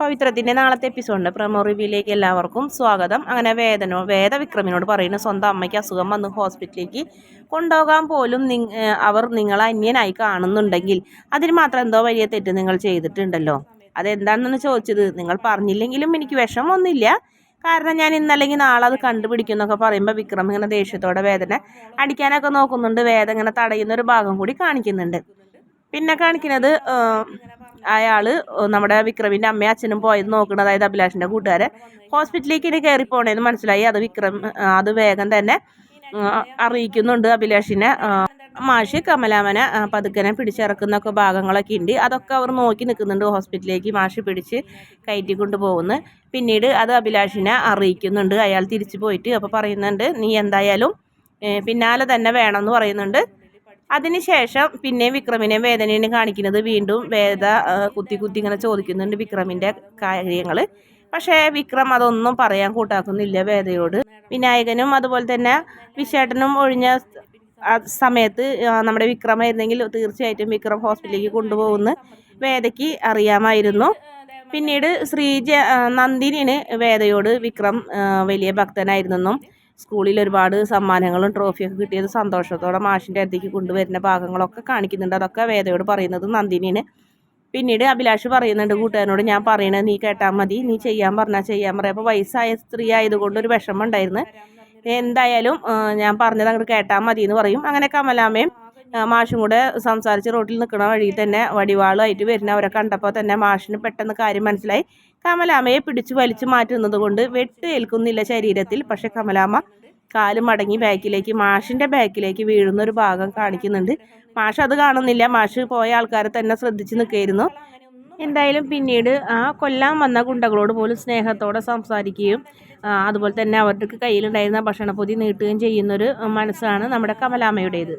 പവിത്രത്തിന്റെ നാളത്തെ എപ്പിസോഡിന്റെ പ്രമോ റിവ്യൂയിലേക്ക് എല്ലാവർക്കും സ്വാഗതം. അങ്ങനെ വേദനോ വേദവിക്രമിനോട് പറയുന്നു സ്വന്തം അമ്മയ്ക്ക് അസുഖം വന്ന് ഹോസ്പിറ്റലിലേക്ക് കൊണ്ടുപോകാൻ പോലും അവർ നിങ്ങളെ അന്യനായി കാണുന്നുണ്ടെങ്കിൽ അതിന് മാത്രം എന്തോ വലിയ തെറ്റ് നിങ്ങൾ ചെയ്തിട്ടുണ്ടല്ലോ. അതെന്താണെന്ന് ചോദിച്ചത് നിങ്ങൾ പറഞ്ഞില്ലെങ്കിലും എനിക്ക് വിഷമമൊന്നുമില്ല. കാരണം ഞാൻ ഇന്നല്ലെങ്കിൽ നാളെ അത് കണ്ടുപിടിക്കുന്നൊക്കെ പറയുമ്പോൾ വിക്രം ഇങ്ങനെ ദേഷ്യത്തോടെ വേദന അടിക്കാനൊക്കെ നോക്കുന്നുണ്ട്. വേദന ഇങ്ങനെ തടയുന്ന ഒരു ഭാഗം കൂടി കാണിക്കുന്നുണ്ട്. പിന്നെ കാണിക്കുന്നത് അയാൾ നമ്മുടെ വിക്രമിന്റെ അമ്മയും അച്ഛനും പോയത് നോക്കുന്നത് അതായത് അഭിലാഷിന്റെ കൂട്ടുകാരെ ഹോസ്പിറ്റലിലേക്ക് ഇനി കയറി പോകണേന്ന് മനസ്സിലായി. അത് വിക്രം അത് വേഗം തന്നെ അറിയിക്കുന്നുണ്ട് അഭിലാഷിനെ. മാഷ് കമലാമനെ പതുക്കനെ പിടിച്ചിറക്കുന്നൊക്കെ ഭാഗങ്ങളൊക്കെ ഉണ്ട് അതൊക്കെ അവർ നോക്കി നിൽക്കുന്നുണ്ട് ഹോസ്പിറ്റലിലേക്ക് മാഷ് പിടിച്ച് കയറ്റി കൊണ്ടുപോകുന്നു പിന്നീട് അത് അഭിലാഷിനെ അറിയിക്കുന്നുണ്ട്. അയാൾ തിരിച്ചു പോയിട്ട് അപ്പോൾ പറയുന്നുണ്ട് നീ എന്തായാലും പിന്നാലെ തന്നെ വേണമെന്ന് പറയുന്നുണ്ട്. അതിനുശേഷം പിന്നെ വിക്രമിനെ വേദനയെ കാണിക്കുന്നത് വീണ്ടും വേദ കുത്തി കുത്തി ഇങ്ങനെ ചോദിക്കുന്നുണ്ട് വിക്രമിന്റെ കാര്യങ്ങൾ പക്ഷേ വിക്രം അതൊന്നും പറയാൻ കൂട്ടാക്കുന്നില്ല വേദയോട്. വിനായകനും അതുപോലെ തന്നെ വിശേട്ടനും ഒഴിഞ്ഞ സമയത്ത് നമ്മുടെ വിക്രമായിരുന്നെങ്കിൽ തീർച്ചയായിട്ടും വിക്രം ഹോസ്പിറ്റലിലേക്ക് കൊണ്ടുപോകുമെന്ന് വേദയ്ക്ക് അറിയാമായിരുന്നു. പിന്നീട് ശ്രീജ നന്ദിനിന് വേദയോട് വിക്രം വലിയ ഭക്തനായിരുന്നെന്നും സ്കൂളിൽ ഒരുപാട് സമ്മാനങ്ങളും ട്രോഫിയൊക്കെ കിട്ടിയത് സന്തോഷത്തോടെ മാഷിന്റെ അടുത്തേക്ക് കൊണ്ടുവരുന്ന ഭാഗങ്ങളൊക്കെ കാണിക്കുന്നുണ്ട്. അതൊക്കെ വേദയോട് പറയുന്നത് നന്ദിനിന് പിന്നീട് അഭിലാഷ് പറയുന്നുണ്ട് കൂട്ടുകാരനോട് ഞാൻ പറയണത് നീ കേട്ടാൽ മതി നീ ചെയ്യാൻ പറഞ്ഞാൽ ചെയ്യാൻ പറയാം അപ്പോൾ വയസ്സായ സ്ത്രീ ആയതുകൊണ്ട് ഒരു വിഷമം ഉണ്ടായിരുന്നു. എന്തായാലും ഞാൻ പറഞ്ഞത് അങ്ങോട്ട് കേട്ടാൽ മതി എന്ന് പറയും. അങ്ങനെ കമലാമ്മയും മാഷും കൂടെ സംസാരിച്ച് റോട്ടിൽ നിൽക്കുന്ന വഴിയിൽ തന്നെ വടിവാളുമായിട്ട് വരുന്ന അവരെ കണ്ടപ്പോൾ തന്നെ മാഷിന് പെട്ടെന്ന് കാര്യം മനസ്സിലായി. കമലാമയെ പിടിച്ചു വലിച്ചു മാറ്റുന്നത് കൊണ്ട് വെട്ട് ഏൽക്കുന്നില്ല ശരീരത്തിൽ. പക്ഷെ കമലാമ്മ കാൽ മടങ്ങി ബാക്കിലേക്ക് മാഷിന്റെ ബാക്കിലേക്ക് വീഴുന്ന ഒരു ഭാഗം കാണിക്കുന്നുണ്ട്. മാഷ് അത് കാണുന്നില്ല. മാഷ് പോയ ആൾക്കാരെ തന്നെ ശ്രദ്ധിച്ച് നിൽക്കുകയായിരുന്നു. എന്തായാലും പിന്നീട് ആ കൊല്ലാൻ വന്ന ഗുണ്ടകളോട് പോലും സ്നേഹത്തോടെ സംസാരിക്കുകയും അതുപോലെ തന്നെ അവർക്ക് കയ്യിലുണ്ടായിരുന്ന ഭക്ഷണപ്പൊതി നീട്ടുകയും ചെയ്യുന്നൊരു മനസ്സാണ് നമ്മുടെ കമലാമ്മയുടേത്.